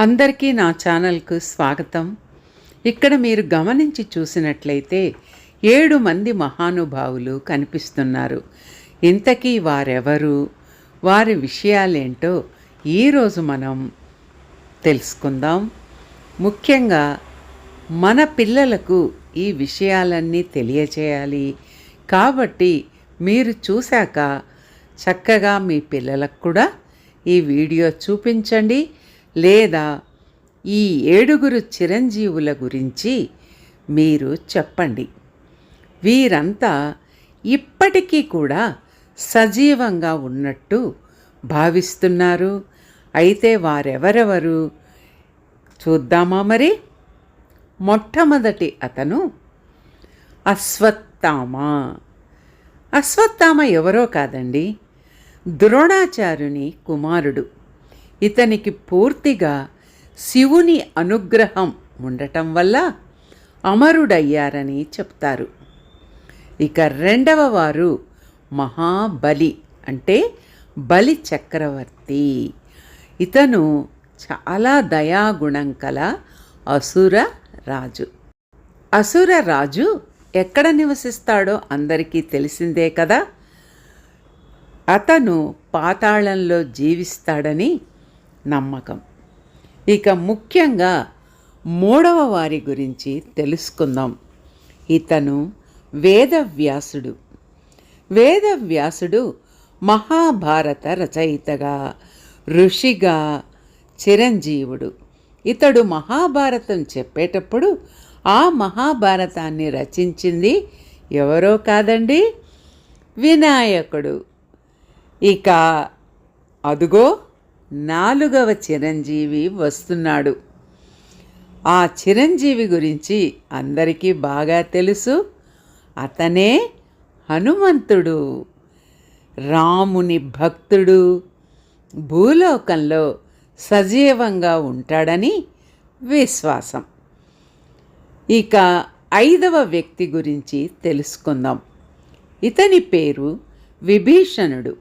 అందరికీ నా ఛానల్కు స్వాగతం. ఇక్కడ మీరు గమనించి చూసినట్లయితే ఏడు మంది మహానుభావులు కనిపిస్తున్నారు. ఇంతకీ వారెవరు? వారి విషయాలేంటో ఈరోజు మనం తెలుసుకుందాం. ముఖ్యంగా మన పిల్లలకు ఈ విషయాలన్నీ తెలియచేయాలి. కాబట్టి మీరు చూశాక చక్కగా మీ పిల్లలకు కూడా ఈ వీడియో చూపించండి. లేదా ఈ ఏడుగురు చిరంజీవుల గురించి మీరు చెప్పండి. వీరంతా ఇప్పటికీ కూడా సజీవంగా ఉన్నట్టు భావిస్తున్నారు. అయితే వారెవరెవరు? చూద్దామా మరి? మొట్టమొదటి అతను అశ్వత్థామ. అశ్వత్థామ ఎవరో కాదండి ద్రోణాచార్యుని కుమారుడు. ఇతనికి పూర్తిగా శివుని అనుగ్రహం ఉండటం వల్ల అమరుడయ్యారని చెప్తారు. ఇక రెండవ వారు మహాబలి అంటే బలి చక్రవర్తి. ఇతను చాలా దయాగుణం కల అసుర రాజు. అసుర రాజు ఎక్కడ నివసిస్తాడో అందరికీ తెలిసిందే కదా. అతను పాతాళంలో జీవిస్తాడని నమ్మకం. ఇక ముఖ్యంగా మూడవ వారి గురించి తెలుసుకుందాం. ఇతను వేదవ్యాసుడు. వేదవ్యాసుడు మహాభారత రచయితగా ఋషిగా చిరంజీవుడు. ఇతడు మహాభారతం చెప్పేటప్పుడు ఆ మహాభారతాన్ని రచించింది ఎవరో కాదండి? వినాయకుడు. ఇక అదుగో నాలుగవ చిరంజీవి వస్తున్నాడు. ఆ చిరంజీవి గురించి అందరికీ బాగా తెలుసు. అతనే హనుమంతుడు రాముని భక్తుడు భూలోకంలో సజీవంగా ఉంటాడని విశ్వాసం. ఇక ఐదవ వ్యక్తి గురించి తెలుసుకుందాం. ఇతని పేరు విభీషణుడు.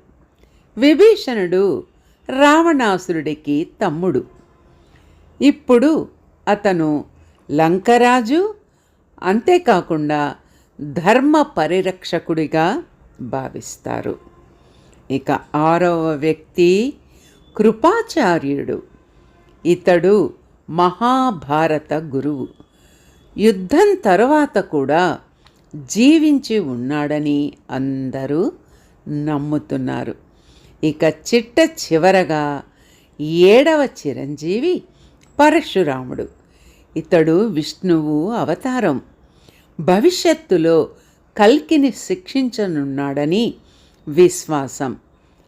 విభీషణుడు రావణాసురుడికి తమ్ముడు. ఇప్పుడు అతను లంకరాజు అంతేకాకుండా ధర్మ పరిరక్షకుడిగా భావిస్తారు. ఇక ఆరవ వ్యక్తి కృపాచార్యుడు. ఇతడు మహాభారత గురువు. యుద్ధం తరువాత కూడా జీవించి ఉన్నాడని అందరూ నమ్ముతున్నారు. ఇక చిట్ట చివరగా ఏడవ చిరంజీవి పరశురాముడు. ఇతడు విష్ణువు అవతారం. భవిష్యత్తులో కల్కిని శిక్షించనున్నాడని విశ్వాసం.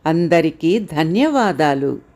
అందరికీ ధన్యవాదాలు.